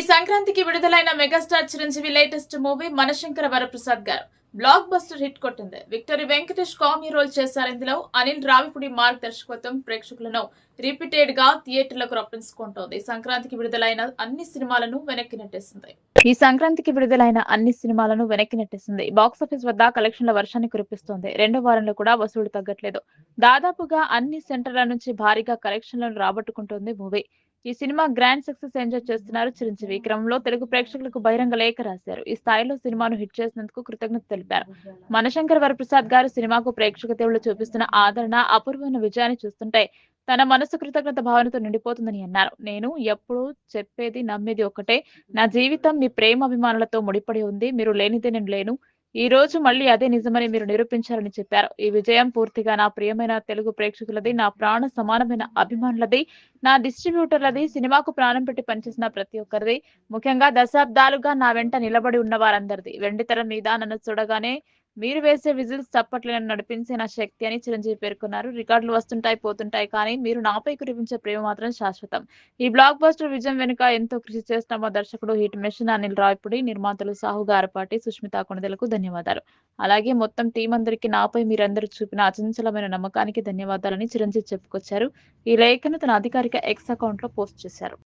ఈ సంక్రాంతికి విడుదలైన megastar Chiranjeevi latest movie Manashankara Varaprasad గారు. బ్లాక్ బస్టర్ హిట్ కొట్టింది. విక్టరీ వెంకటేష్ కామెడీ రోల్ చేశారు ఇందులో. అనిల్ రావిపూడి మార్గదర్శకత్వం ప్రేక్షకులను రిపీటెడ్గా థియేటర్లకు రప్పించుకుంటోంది. సంక్రాంతికి విడుదలైన అన్ని సినిమాలను వెనక్కి నెట్టేసింది. ఈ సంక్రాంతికి విడుదలైన అన్ని సినిమాలను వెనక్కి నెట్టేసింది. బాక్సాఫీస్ వద్ద కలెక్షన్ల వర్షాన్ని కురిపిస్తోంది. రెండో వారంలో కూడా వసూళ్ళు తగ్గట్లేదు. దాదాపుగా అన్ని సెంటర్ల నుంచి భారీగా కలెక్షన్లను రాబట్టుకుంటోంది మూవీ. ఈ సినిమా గ్రాండ్ సక్సెస్ ఎంజాయ్ చేస్తున్నారు చిరంజీవి. ఈ క్రమంలో తెలుగు ప్రేక్షకులకు బహిరంగ లేఖ రాశారు. ఈ స్థాయిలో సినిమాను హిట్ చేసినందుకు కృతజ్ఞత తెలిపారు. మనశంకర్ వరప్రసాద్ గారు సినిమాకు ప్రేక్షక దేవుళ్ళు చూపిస్తున్న ఆదరణ అపూర్వమైన విజయాన్ని చూస్తుంటే తన మనసు కృతజ్ఞత భావనతో నిండిపోతుందని అన్నారు. నేను ఎప్పుడూ చెప్పేది నమ్మేది ఒకటే. నా జీవితం మీ ప్రేమ అభిమానులతో ముడిపడి ఉంది. మీరు లేనిదే నేను లేను. ఈ రోజు మళ్ళీ అదే నిజమని మీరు నిరూపించారని చెప్పారు. ఈ విజయం పూర్తిగా నా ప్రియమైన తెలుగు ప్రేక్షకులది నా ప్రాణ సమానమైన అభిమానులది నా డిస్ట్రిబ్యూటర్లది సినిమాకు ప్రాణం పెట్టి పనిచేసిన ప్రతి ఒక్కరిది. ముఖ్యంగా దశాబ్దాలుగా నా వెంట నిలబడి ఉన్న వారందరిది. వెండితెర మీద నన్ను చూడగానే మీరు వేసే విజిల్స్ చప్పట్లను నడిపించే నా శక్తి అని చిరంజీవి పేర్కొన్నారు. రికార్డులు వస్తుంటాయి పోతుంటాయి కానీ మీరు నాపై కురిపించే ప్రేమ మాత్రం శాశ్వతం. ఈ బ్లాక్ బస్టర్ విజయం వెనుక ఎంతో కృషి చేసిన మా దర్శకుడు హిట్ మెషిన్ అనిల్ రాయపుడి నిర్మాతలు సాహు గారపాటి సుష్మిత కొణదెలకు ధన్యవాదాలు. అలాగే మొత్తం టీం అందరికీ నాపై మీరందరూ చూపిన అచంచలమైన నమ్మకానికి ధన్యవాదాలని చిరంజీవి చెప్పుకొచ్చారు. ఈ లేఖను తన అధికారిక ఎక్స్ అకౌంట్లో పోస్ట్ చేశారు.